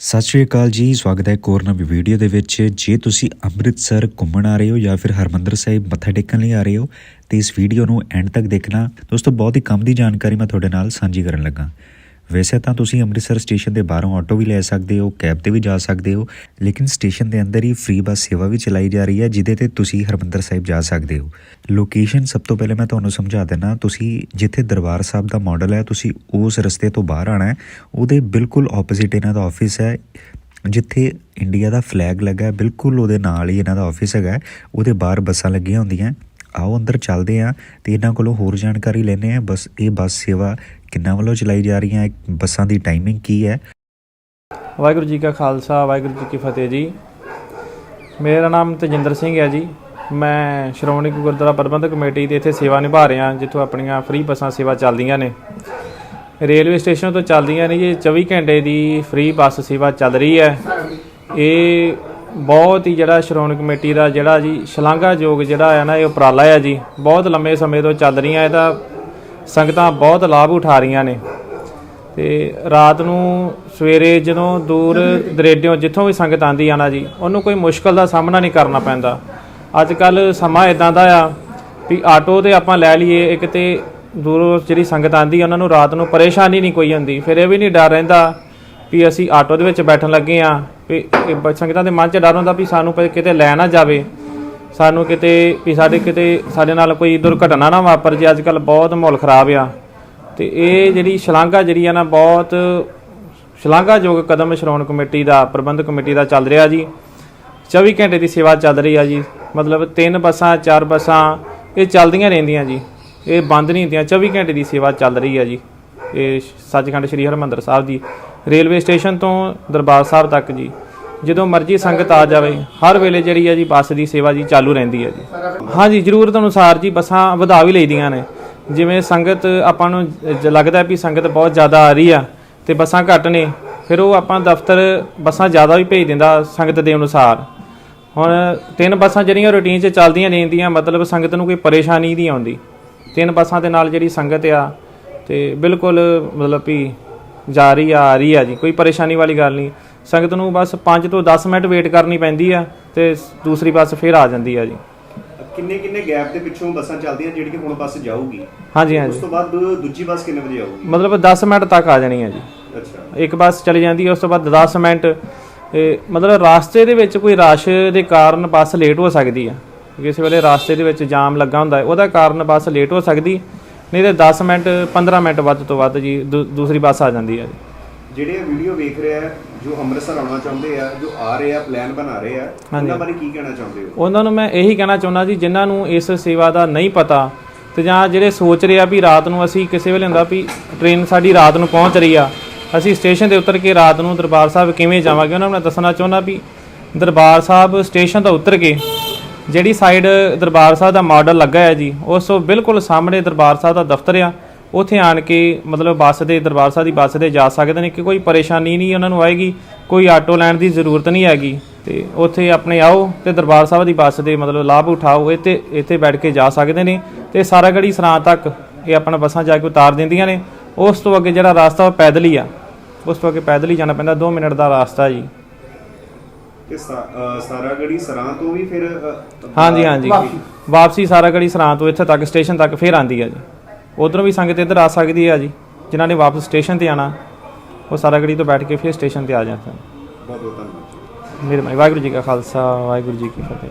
ਸਤਿ ਸ਼੍ਰੀ ਅਕਾਲ ਜੀ, ਸਵਾਗਤ ਹੈ ਇੱਕ ਵੀਡੀਓ ਦੇ ਵਿੱਚ। ਜੇ ਤੁਸੀਂ ਅੰਮ੍ਰਿਤਸਰ ਘੁੰਮਣ ਆ ਰਹੇ ਹੋ ਜਾਂ ਫਿਰ ਹਰਮੰਦਰ ਸਾਹਿਬ ਮੱਥਾ ਟੇਕਣ ਲਈ ਆ ਰਹੇ ਹੋ, ਤੇ ਇਸ ਵੀਡੀਓ ਨੂੰ ਐਂਡ ਤੱਕ ਦੇਖਣਾ। ਦੋਸਤੋ, ਬਹੁਤ ਹੀ ਕੰਮ ਦੀ ਜਾਣਕਾਰੀ ਮੈਂ ਤੁਹਾਡੇ ਨਾਲ ਸਾਂਝੀ ਕਰਨ ਲੱਗਾ। ਵੈਸੇ ਤਾਂ ਤੁਸੀਂ ਅੰਮ੍ਰਿਤਸਰ ਸਟੇਸ਼ਨ ਦੇ ਬਾਹਰੋਂ ਆਟੋ ਵੀ ਲੈ ਸਕਦੇ ਹੋ, ਕੈਬ ਤੇ ਵੀ ਜਾ ਸਕਦੇ ਹੋ, ਲੇਕਿਨ ਸਟੇਸ਼ਨ ਦੇ ਅੰਦਰ ਹੀ ਫ੍ਰੀ ਬੱਸ ਸੇਵਾ ਵੀ ਚਲਾਈ ਜਾ ਰਹੀ ਹੈ, ਜਿਹਦੇ ਤੇ ਤੁਸੀਂ ਹਰਮੰਦਰ ਸਾਹਿਬ ਜਾ ਸਕਦੇ ਹੋ। ਲੋਕੇਸ਼ਨ ਸਭ ਤੋਂ ਪਹਿਲੇ ਮੈਂ ਤੁਹਾਨੂੰ ਸਮਝਾ ਦਿੰਦਾ, ਤੁਸੀਂ ਜਿੱਥੇ ਦਰਬਾਰ ਸਾਹਿਬ ਦਾ ਮਾਡਲ ਹੈ, ਤੁਸੀਂ ਉਸ ਰਸਤੇ ਤੋਂ ਬਾਹਰ ਆਣਾ ਹੈ, ਉਹਦੇ ਬਿਲਕੁਲ ਆਪੋਜ਼ਿਟ ਇਹਨਾਂ ਦਾ ਆਫਿਸ ਹੈ, ਜਿੱਥੇ ਇੰਡੀਆ ਦਾ ਫਲੈਗ ਲੱਗਾ ਬਿਲਕੁਲ ਉਹਦੇ ਨਾਲ ਹੀ ਇਹਨਾਂ ਦਾ ਆਫਿਸ ਹੈਗਾ ਉਹਦੇ ਬਾਹਰ ਬੱਸਾਂ ਲੱਗੀਆਂ ਹੁੰਦੀਆਂ ਆਓ ਅੰਦਰ ਚੱਲਦੇ ਹਾਂ ਤੇ ਇਹਨਾਂ ਕੋਲੋਂ ਹੋਰ ਜਾਣਕਾਰੀ ਲੈਣੇ ਆ ਬਸ ਇਹ ਬੱਸ ਸੇਵਾ ਕਿੰਨਾ ਵੱਲੋਂ ਚਲਾਈ ਜਾ ਰਹੀਆਂ ਬੱਸਾਂ ਦੀ ਟਾਈਮਿੰਗ ਕੀ ਹੈ? ਵਾਹਿਗੁਰੂ ਜੀ ਕਾ ਖਾਲਸਾ, ਵਾਹਿਗੁਰੂ ਜੀ ਕੀ ਫਤਿਹ ਜੀ। ਮੇਰਾ ਨਾਮ ਤਜਿੰਦਰ ਸਿੰਘ ਹੈ ਜੀ। ਮੈਂ ਸ਼੍ਰੋਮਣੀ ਗੁਰਦੁਆਰਾ ਪ੍ਰਬੰਧਕ ਕਮੇਟੀ ਦੇ ਇੱਥੇ ਸੇਵਾ ਨਿਭਾ ਰਿਹਾ ਜਿੱਥੋਂ ਆਪਣੀਆਂ ਫ੍ਰੀ ਬੱਸਾਂ ਸੇਵਾ ਚੱਲਦੀਆਂ ਨੇ। ਰੇਲਵੇ ਸਟੇਸ਼ਨ ਤੋਂ ਚੱਲਦੀਆਂ ਨੇ ਜੀ 24 ਘੰਟੇ ਦੀ ਫ੍ਰੀ ਬੱਸ ਸੇਵਾ ਚੱਲ ਰਹੀ ਹੈ। ਇਹ ਬਹੁਤ ਹੀ ਜਿਹੜਾ ਸ਼੍ਰੋਮਣੀ ਕਮੇਟੀ ਦਾ ਜਿਹੜਾ ਜੀ ਸ਼ਲਾਘਾਯੋਗ ਜਿਹੜਾ ਹੈ ਨਾ, ਇਹ ਉਪਰਾਲਾ ਹੈ ਜੀ। ਬਹੁਤ ਲੰਮੇ ਸਮੇਂ ਤੋਂ ਚੱਲ ਰਹੀਆਂ, ਇਹਦਾ ਸੰਗਤਾਂ ਬਹੁਤ ਲਾਭ ਉਠਾ ਰਹੀਆਂ ਨੇ। ਤੇ ਰਾਤ ਨੂੰ ਸਵੇਰੇ ਜਦੋਂ ਦੂਰ ਦਰੇਡਿਓਂ ਜਿੱਥੋਂ ਵੀ ਸੰਗਤ ਆਂਦੀ ਆ ਨਾ ਜੀ, ਉਹਨੂੰ ਕੋਈ ਮੁਸ਼ਕਲ ਦਾ ਸਾਹਮਣਾ ਨਹੀਂ ਕਰਨਾ ਪੈਂਦਾ। ਅੱਜ ਕੱਲ ਸਮਾਂ ਇਦਾਂ ਦਾ ਆ ਵੀ ਆਟੋ ਤੇ ਆਪਾਂ ਲੈ ਲਈਏ, ਇੱਕ ਤੇ ਦੂਰੋਂ ਜਿਹੜੀ ਸੰਗਤ ਆਂਦੀ ਆ, ਉਹਨਾਂ ਨੂੰ ਰਾਤ ਨੂੰ ਪਰੇਸ਼ਾਨੀ ਨਹੀਂ ਕੋਈ ਹੁੰਦੀ। ਫਿਰ ਇਹ ਵੀ ਨਹੀਂ ਡਰ ਰਹਿੰਦਾ ਵੀ ਅਸੀਂ ਆਟੋ ਦੇ ਵਿੱਚ ਬੈਠਣ ਲੱਗੇ ਆ, ਵੀ ਸੰਗਤਾਂ ਦੇ ਮਨ 'ਚ ਡਰ ਹੁੰਦਾ ਵੀ ਸਾਨੂੰ ਪ- ਕਿਤੇ ਲੈ ਨਾ ਜਾਵੇ। ਸਾਨੂੰ ਕਿਤੇ ਵੀ ਸਾਡੇ ਕਿਤੇ ਸਾਡੇ ਨਾਲ ਕੋਈ ਦੁਰਘਟਨਾ ਨਾ ਵਾਪਰ ਜੇ ਅੱਜ ਕੱਲ ਬਹੁਤ ਮਾਹੌਲ ਖਰਾਬ ਆ। ਤੇ ਇਹ ਜਿਹੜੀ ਸ਼ਲਾਘਾ ਜਿਹੜੀ ਆ ਨਾ ਬਹੁਤ ਸ਼ਲਾਘਾਯੋਗ ਕਦਮ ਸ਼੍ਰੋਮਣੀ ਕਮੇਟੀ ਦਾ, ਪ੍ਰਬੰਧਕ ਕਮੇਟੀ ਦਾ ਚੱਲ ਰਿਹਾ ਜੀ। 24 ਘੰਟੇ ਦੀ ਸੇਵਾ ਚੱਲ ਰਹੀ ਆ ਜੀ। ਮਤਲਬ ਤਿੰਨ ਬੱਸਾਂ, ਚਾਰ ਬੱਸਾਂ ਇਹ ਚੱਲਦੀਆਂ ਰਹਿੰਦੀਆਂ ਜੀ। ਇਹ ਬੰਦ ਨਹੀਂ ਹੁੰਦੀਆਂ 24 ਘੰਟੇ ਦੀ ਸੇਵਾ ਚੱਲ ਰਹੀ ਆ ਜੀ। ਇਹ ਸੱਚਖੰਡ ਸ੍ਰੀ ਹਰਿਮੰਦਰ ਸਾਹਿਬ ਦੀ ਰੇਲਵੇ ਸਟੇਸ਼ਨ ਤੋਂ ਦਰਬਾਰ ਸਾਹਿਬ ਤੱਕ ਜੀ। ਜਦੋਂ ਮਰਜ਼ੀ ਸੰਗਤ ਆ ਜਾਵੇ, ਹਰ ਵੇਲੇ ਜਿਹੜੀ ਆ ਜੀ ਬੱਸ ਦੀ ਸੇਵਾ ਜੀ ਚਾਲੂ ਰਹਿੰਦੀ ਹੈ ਜੀ ਹਾਂਜੀ ਜ਼ਰੂਰਤ ਅਨੁਸਾਰ ਜੀ ਬੱਸਾਂ ਵਧਾ ਵੀ ਲਈਦੀਆਂ ਨੇ। ਜਿਵੇਂ ਸੰਗਤ ਆਪਾਂ ਨੂੰ ਲੱਗਦਾ ਵੀ ਸੰਗਤ ਬਹੁਤ ਜ਼ਿਆਦਾ ਆ ਰਹੀ ਆ ਤੇ ਬੱਸਾਂ ਘੱਟ ਨੇ, ਫਿਰ ਉਹ ਆਪਾਂ ਦਫ਼ਤਰ ਬੱਸਾਂ ਜ਼ਿਆਦਾ ਵੀ ਭੇਜ ਦਿੰਦਾ ਸੰਗਤ ਦੇ ਅਨੁਸਾਰ। ਹੁਣ ਤਿੰਨ ਬੱਸਾਂ ਜਿਹੜੀਆਂ ਰੂਟੀਨ 'ਚ ਚੱਲਦੀਆਂ ਰਹਿੰਦੀਆਂ ਮਤਲਬ ਸੰਗਤ ਨੂੰ ਕੋਈ ਪਰੇਸ਼ਾਨੀ ਨਹੀਂ ਆਉਂਦੀ। ਤਿੰਨ ਬੱਸਾਂ ਦੇ ਨਾਲ ਜਿਹੜੀ ਸੰਗਤ ਆ ਤੇ ਬਿਲਕੁਲ ਮਤਲਬ ਵੀ ਜਾ ਰਹੀ ਆ ਆ ਰਹੀ ਆ ਜੀ, ਕੋਈ ਪਰੇਸ਼ਾਨੀ ਵਾਲੀ ਗੱਲ ਨਹੀਂ। ਸੰਗਤ ਨੂੰ ਬਸ 5 ਤੋਂ 10 ਮਿੰਟ ਵੇਟ ਕਰਨੀ ਪੈਂਦੀ ਆ ਤੇ ਦੂਸਰੀ ਬੱਸ ਫਿਰ ਆ ਜਾਂਦੀ ਆ ਜੀ। ਕਿੰਨੇ ਕਿੰਨੇ ਗੈਪ ਦੇ ਪਿੱਛੋਂ ਬੱਸਾਂ ਚੱਲਦੀਆਂ ਜਿਹੜੀ ਕਿ ਹੁਣ ਬੱਸ ਜਾਊਗੀ? ਹਾਂਜੀ ਉਸ ਹਾਂਜੀ ਤੋਂ ਬਾਅਦ ਦੂਜੀ ਬੱਸ ਕਿੰਨੇ ਵਜੇ ਆਊਗੀ? ਮਤਲਬ 10 ਮਿੰਟ ਤੱਕ ਆ ਜਾਣੀ ਆ ਜੀ। ਅੱਛਾ। ਇੱਕ ਬੱਸ ਚਲੀ ਜਾਂਦੀ ਹੈ ਉਸ ਤੋਂ ਬਾਅਦ 10 ਮਿੰਟ ਮਤਲਬ ਰਾਸਤੇ ਦੇ ਵਿੱਚ ਕੋਈ ਰਸ਼ ਦੇ ਕਾਰਨ ਬੱਸ ਲੇਟ ਹੋ ਸਕਦੀ ਆ। ਕਿਸੇ ਵੇਲੇ ਰਾਸਤੇ ਦੇ ਵਿੱਚ ਜਾਮ ਲੱਗਾ ਹੁੰਦਾ ਹੈ ਉਹਦਾ ਕਾਰਨ ਬੱਸ ਲੇਟ ਹੋ ਸਕਦੀ ਨਹੀਂ ਤੇ 10 ਮਿੰਟ 15 ਮਿੰਟ ਵੱਧ ਤੋਂ ਵੱਧ ਜੀ ਦੂਸਰੀ ਬੱਸ ਆ ਜਾਂਦੀ ਹੈ ਜੀ। ਜਿਹੜੇ ਵੀਡੀਓ ਵੇਖ ਰਹੇ ਆ ਜੋ ਅੰਮ੍ਰਿਤਸਰ ਆਉਣਾ ਚਾਹੁੰਦੇ ਆ ਜੋ ਆ ਰਹੇ ਆ ਪਲਾਨ ਬਣਾ ਰਹੇ ਆ ਉਹਨਾਂ ਬਾਰੇ ਕੀ ਕਹਿਣਾ ਚਾਹੁੰਦੇ ਹੋ? ਉਹਨਾਂ ਨੂੰ ਮੈਂ ਇਹੀ ਕਹਿਣਾ ਚਾਹੁੰਦਾ ਜੀ ਜਿਨ੍ਹਾਂ ਨੂੰ ਇਸ ਸੇਵਾ ਦਾ ਨਹੀਂ ਪਤਾ ਤੇ ਜਾਂ ਜਿਹੜੇ ਸੋਚ ਰਹੇ ਆ ਵੀ ਰਾਤ ਨੂੰ ਅਸੀਂ ਕਿਸੇ ਵੇਲੇ ਹੁੰਦਾ ਵੀ ਟ੍ਰੇਨ ਸਾਡੀ ਰਾਤ ਨੂੰ ਪਹੁੰਚ ਰਹੀ ਆ ਅਸੀਂ ਸਟੇਸ਼ਨ ਤੇ ਉਤਰ ਕੇ ਰਾਤ ਨੂੰ ਦਰਬਾਰ ਸਾਹਿਬ ਕਿਵੇਂ ਜਾਵਾਂਗੇ? ਉਹਨਾਂ ਨੂੰ ਮੈਂ ਦੱਸਣਾ ਚਾਹੁੰਦਾ ਵੀ ਦਰਬਾਰ ਸਾਹਿਬ ਸਟੇਸ਼ਨ ਤੋਂ ਉਤਰ ਕੇ ਜਿਹੜੀ ਸਾਈਡ ਦਰਬਾਰ ਸਾਹਿਬ ਦਾ ਮਾਡਲ ਲੱਗਾ ਹੈ ਜੀ ਉਸ ਤੋਂ ਬਿਲਕੁਲ ਸਾਹਮਣੇ ਦਰਬਾਰ ਸਾਹਿਬ ਦਾ ਦਫ਼ਤਰ ਆ। ਉੱਥੇ ਆਣ ਕੇ ਮਤਲਬ ਬੱਸ ਦੇ ਦਰਬਾਰ ਸਾਹਿਬ ਦੀ ਬੱਸ ਦੇ ਜਾ ਸਕਦੇ ਨੇ ਕਿ ਕੋਈ ਪਰੇਸ਼ਾਨੀ ਨਹੀਂ ਉਹਨਾਂ ਨੂੰ ਆਏਗੀ ਕੋਈ ਆਟੋ ਲੈਣ ਦੀ ਜ਼ਰੂਰਤ ਨਹੀਂ ਹੈਗੀ। ਤੇ ਉੱਥੇ ਆਪਣੇ ਆਓ ਤੇ ਦਰਬਾਰ ਸਾਹਿਬ ਦੀ ਬੱਸ ਦੇ ਮਤਲਬ ਲਾਭ ਉਠਾਓ ਇੱਥੇ ਇੱਥੇ ਬੈਠ ਕੇ ਜਾ ਸਕਦੇ ਨੇ। ਤੇ ਸਾਰਾਗੜੀ ਸਰਾਂ ਤੱਕ ਇਹ ਆਪਣਾ ਬੱਸਾਂ ਜਾ ਕੇ ਉਤਾਰ ਦਿੰਦੀਆਂ ਨੇ। ਉਸ ਤੋਂ ਅੱਗੇ ਜਿਹੜਾ ਰਾਸਤਾ ਉਹ ਪੈਦਲ ਹੀ ਆ। ਉਸ ਤੋਂ ਅੱਗੇ ਪੈਦਲ ਹੀ ਜਾਣਾ ਪੈਂਦਾ 2 ਮਿੰਟ ਦਾ ਰਾਸਤਾ ਜੀ। ਤੇ ਸਾਰਾਗੜੀ ਸਰਾਂ ਤੋਂ ਵੀ ਫਿਰ ਹਾਂਜੀ ਹਾਂਜੀ। ਵਾਪਸੀ? ਸਾਰਾਗੜੀ ਸਰਾਂ ਤੋਂ ਇੱਥੇ ਤੱਕ ਸਟੇਸ਼ਨ ਤੱਕ ਫੇਰ ਆਂਦੀ ਆ ਜੀ। ਉਧਰੋਂ ਵੀ ਸੰਗਤ ਇੱਧਰ ਆ ਸਕਦੀ ਆ ਜੀ। ਜਿਨ੍ਹਾਂ ਨੇ ਵਾਪਸ ਸਟੇਸ਼ਨ ਤੇ ਆਣਾ ਉਹ ਸਾਰਾਗੜੀ ਤੋਂ ਬੈਠ ਕੇ ਫੇਰ ਸਟੇਸ਼ਨ ਤੇ ਆ ਜਾਂਦੇ ਬਹੁਤ ਬਹੁਤ ਧੰਨਵਾਦ ਮੇਰੇ ਵਾਹਿਗੁਰੂ ਜੀ ਕਾ ਖਾਲਸਾ ਵਾਹਿਗੁਰੂ ਜੀ ਕੀ ਫਤਿਹ।